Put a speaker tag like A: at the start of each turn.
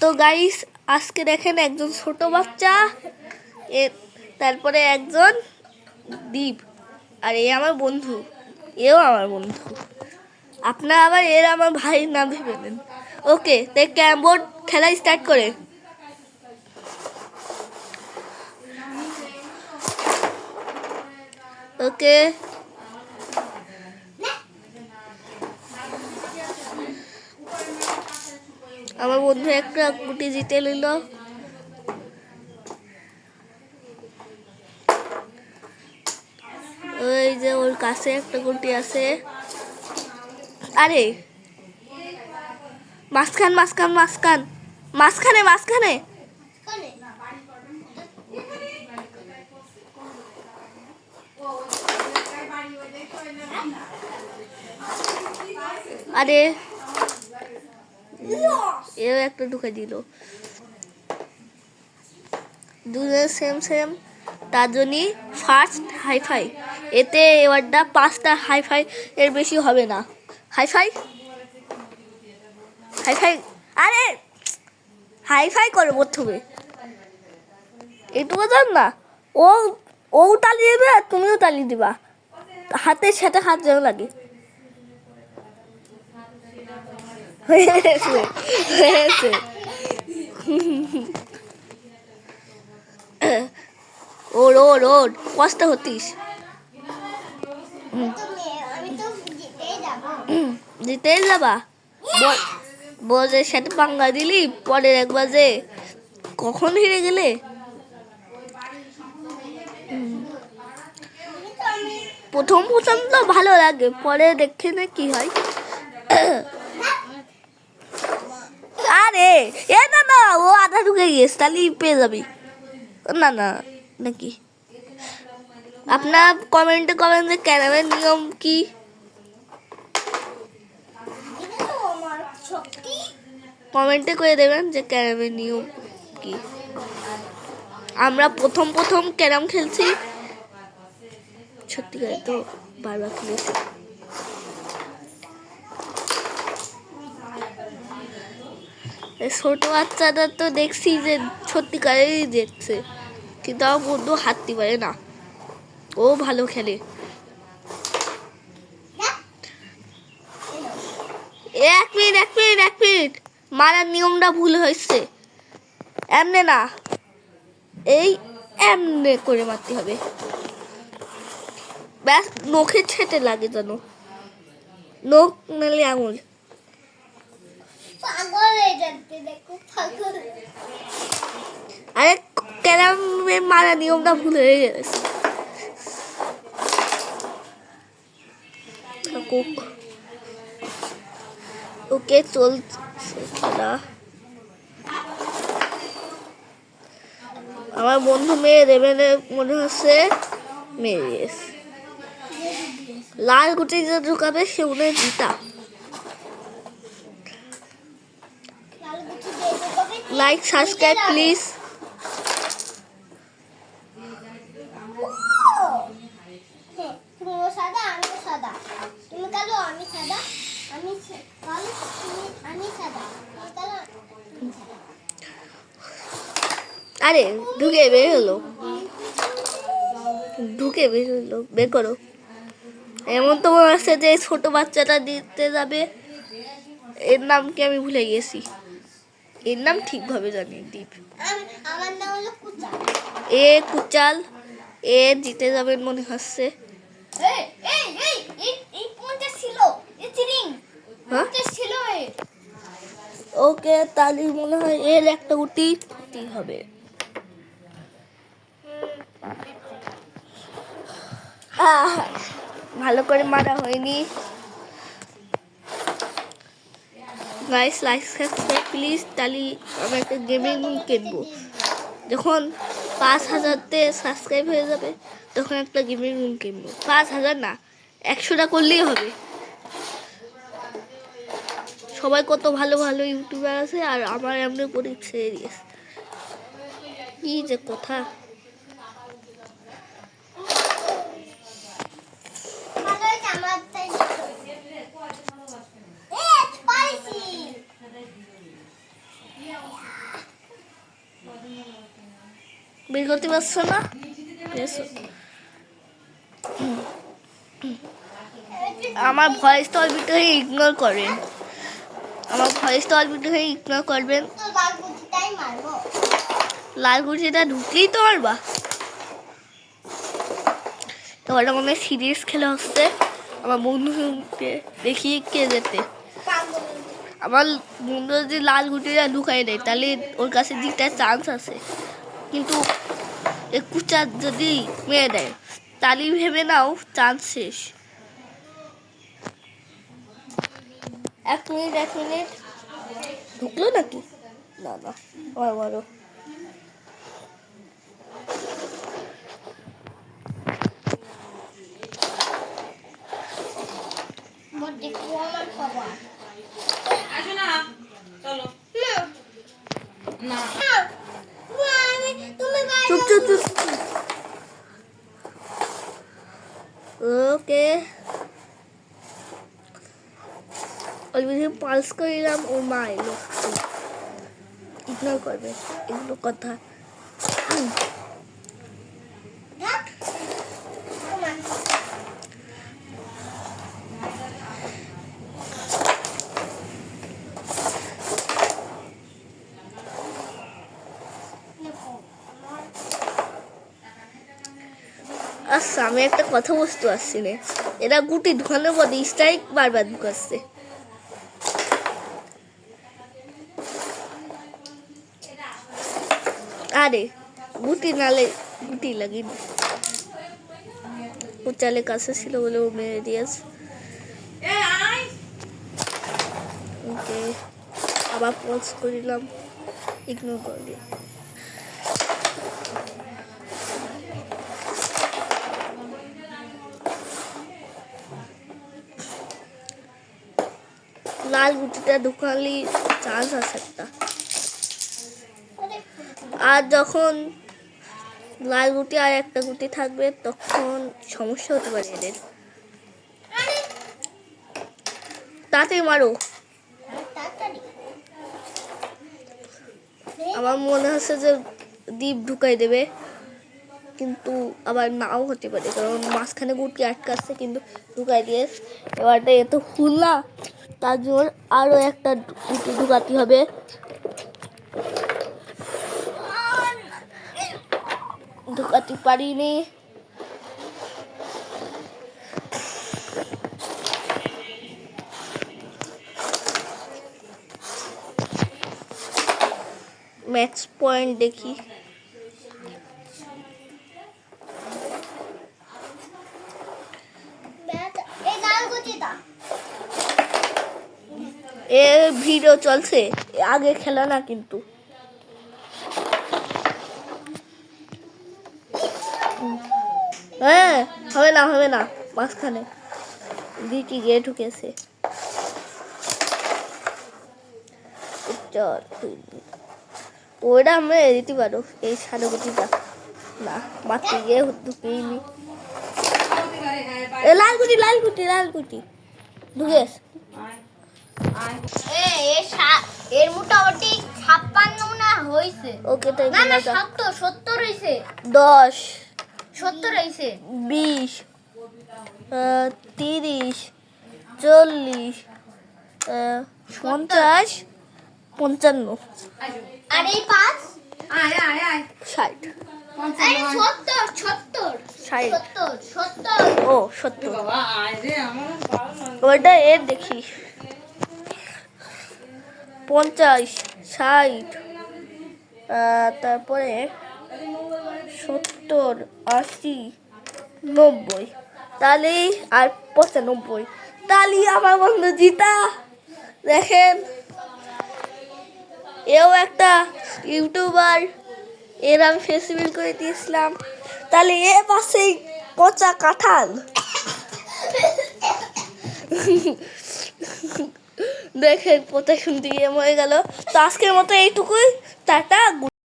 A: তো গাইস আজকে দেখেন একজন ছোট বাচ্চা, এ তারপরে একজন দ্বীপ আর এ আমার বন্ধু, এও আমার বন্ধু। আপনারা আবার এর আমার ভাই না ভেবে নেন। ওকে তাই ক্যাম বোর্ড খেলা স্টার্ট করে। ওকে আমার বন্ধু, একটা গুটি জিতে নিল। ওই যে ওর কাছে একটা গুটি আছে। আরে, মাঝখান মাঝখান মাঝখান। মাঝখানে মাঝখানে। আরে এও একটা ঢুকে দিল। দুজন সেম সেম তার জন্যই ফার্স্ট হাইফাই এতে এবারটা পাঁচটা হাইফাই এর বেশি হবে না। হাইফাই হাইফাই আরে! হাইফাই করো প্রথমে। এইটুকু জান না? ও ও তালি দেবে আর তুমিও তালি দিবা। হাতের সাথে হাত যেন লাগে। হয়েছে হয়েছে ওর ওর ওর কষ্ট হতিস।
B: জিতেই যাব।
A: বজের সাথে পাঙ্গা দিলি, পরের একবার যে কখন হেরে গেলে? প্রথম প্রথম তো ভালো লাগে, পরে দেখে না কি হয়। এ না না, ও আধা ঢুকে গিয়েছে তাহলে পেয়ে যাবি। না না, নাকি? আপনার কমেন্টে কমেন যে ক্যারামের নিয়ম কি? কমেন্টে করে দেবেন যে ক্যারামের নিয়ম কি। আমরা প্রথম প্রথম ক্যারাম খেলছি। সত্যিকারে তো বারবার খেলেছি। ছোট বাচ্চাটা তো দেখছি যে সত্যিকারেরই দেখছে। কিন্তু আমার বন্ধু হাঁটতে পারে না। ও ভালো খেলে। এক মিনিট এক মিনিট এক মিনিট। মারার নিয়মটা ভুল হয়েছে। এমনে না। এই এমনে করে মারতে হবে। ব্যাস, নখে ছেটে লাগে যেন। নখ নালে আঙুল
B: পাগল হয়ে যাচ্ছে দেখো পাগল
A: আরে ক্যারামে মারা নিয়মটা ভুল হয়ে গেছে। থাকুক ওকে চলছে খেলা আমার বন্ধু মেয়ে দেবেনে মনে হচ্ছে মেয়ে। লাল গুটি যে ঢুকাবে সে মনে হয় জিতা
B: লাল গুটি দিয়ে দেবে
A: লাইক সাবস্ক্রাইব প্লিজ আরে, ঢুকে বের হলো। ঢুকে বের হলো, বের করো। এমন তো মনে হচ্ছে যে ছোট বাচ্চাটা দিতে যাবে। এর নাম কি আমি ভুলে গেছি। এর নাম ঠিকভাবে জানি দীপ।
B: কুচা
A: এ কুচাল এ জিতে যাবেন মনে হচ্ছে। হ্যাঁ? ওকে তাহলে মনে হয় এর একটা উটি উটি হবে। ভালো করে মারা হয়নি। গাইস লাইক সাবস্ক্রাইব প্লিজ তাহলে আমি একটা গেমিং কিনবো যখন পাঁচ হাজারতে সাবস্ক্রাইব হয়ে যাবে, তখন একটা গেমিং রুম কিনবো। পাঁচ হাজার না, একশোটা করলেই হবে। সবাই কত ভালো ভালো ইউটিউবার আছে আর আমার এমনি করে দিয়েছে। কি যে কথা
B: ভালো হয়েছে আমার তাই এ পাইছি
A: বের করতে পারছ না? আমার ভয়েস তো অল্প হয়ে ইগনোর করেন। আমার ভয়েস তো অল্প হয়ে ইগনোর করবেন।
B: লাল
A: গুটিটা ঢুকলেই তো মারবা। তো ওটা মনে হয় সিরিয়াস খেলা হচ্ছে। আমার বন্ধুকে দেখিয়ে কে যেতে। আমার বন্ধু যদি লাল গুটিটা ঢুকাই দেয়, তাহলে ওর কাছে দিকটা চান্স আছে। কিন্তু একুশটা যদি মেয়ে দেয় তালি ভেবে নাও চান্স শেষ। এক মিনিট এক মিনিট ঢুকলো নাকি? না না আবার বলো
B: মোর দেখব আমার খবর
C: আসো না চলো
B: না
C: না
B: না আমি তুমি বাইরে
A: চুপ চুপ চুপ ওকে অল্প পালস করিলাম ওর মা এলো ইগনোর করবে এগুলো কথা আচ্ছা আমি একটা কথা বুঝতে পারছি না। এরা গুটি ঢুকানোর পরে স্ট্রাইক বারবার ঢুকাচ্ছে। আরে, গুটি নালে গুটি লাগিনি। ও চালে কাছে ছিল বলে ও মেরে দিয়েছে। আবার পজ করিলাম। ইগনোর করে লাল গুটিটা ঢুকালি চান্স আছে একটা
B: আরে,
A: যখন লাল গুটি আর একটা গুটি থাকবে তখন সমস্যা হতে পারে এদের তাতে মারো। আমার মনে হচ্ছে যে দ্বীপ ঢুকাই দেবে কিন্তু আবার নাও হতে পারে কারণ মাঝখানে গুটি আটকাচ্ছে কিন্তু ঢুকাই দিয়ে এবারটা এত ফুল তার জন্য আরও একটা গুটি ঢুকাতে হবে। ঢুকাতে পারিনি। ম্যাক্স পয়েন্ট দেখি
B: ব্যাস, এই লাল গুটিটা।
A: এ ভিডিও চলছে। আগে খেলা না কিন্তু। হ্যাঁ হবে না হবে না। মাঝখানে। দিকি গিয়ে ঢুকেছে। ওইটা আমরা দিতে পারো, এই সাদা গুটিটা না মারতে গিয়ে ঢুকেই নি। এ, লাল গুটি লাল গুটি লাল গুটি ঢুকেস
B: এর মোটামুটি ছাপ্পান্ন হয়েছে
A: ওকে তাই
B: না না সত্তর সত্তর হয়েছে
A: দশ
B: সত্তর হয়েছে
A: বিশ তিরিশ চল্লিশ পঞ্চাশ পঞ্চান্ন।
B: আর এই পাঁচ?
C: আয় আয় আয়।
A: ষাট।
B: সত্তর সত্তর।
A: ষাট।
B: সত্তর সত্তর।
A: ও সত্তর। ওটা এর দেখি। পঞ্চাশ, ষাট তারপরে সত্তর, আশি, নব্বই। তাহলে আর পঁচানব্বই। তাহলে আমার বন্ধু জিতা। দেখেন, এও একটা ইউটিউবার। এর আমি ফেসিবিল করে দিয়েছিলাম। তাহলে এ পাশেই পচা কাঁঠাল। দেখেন পথে দিয়ে হয়ে গেল। তো আজকের মতো এইটুকুই। টাটা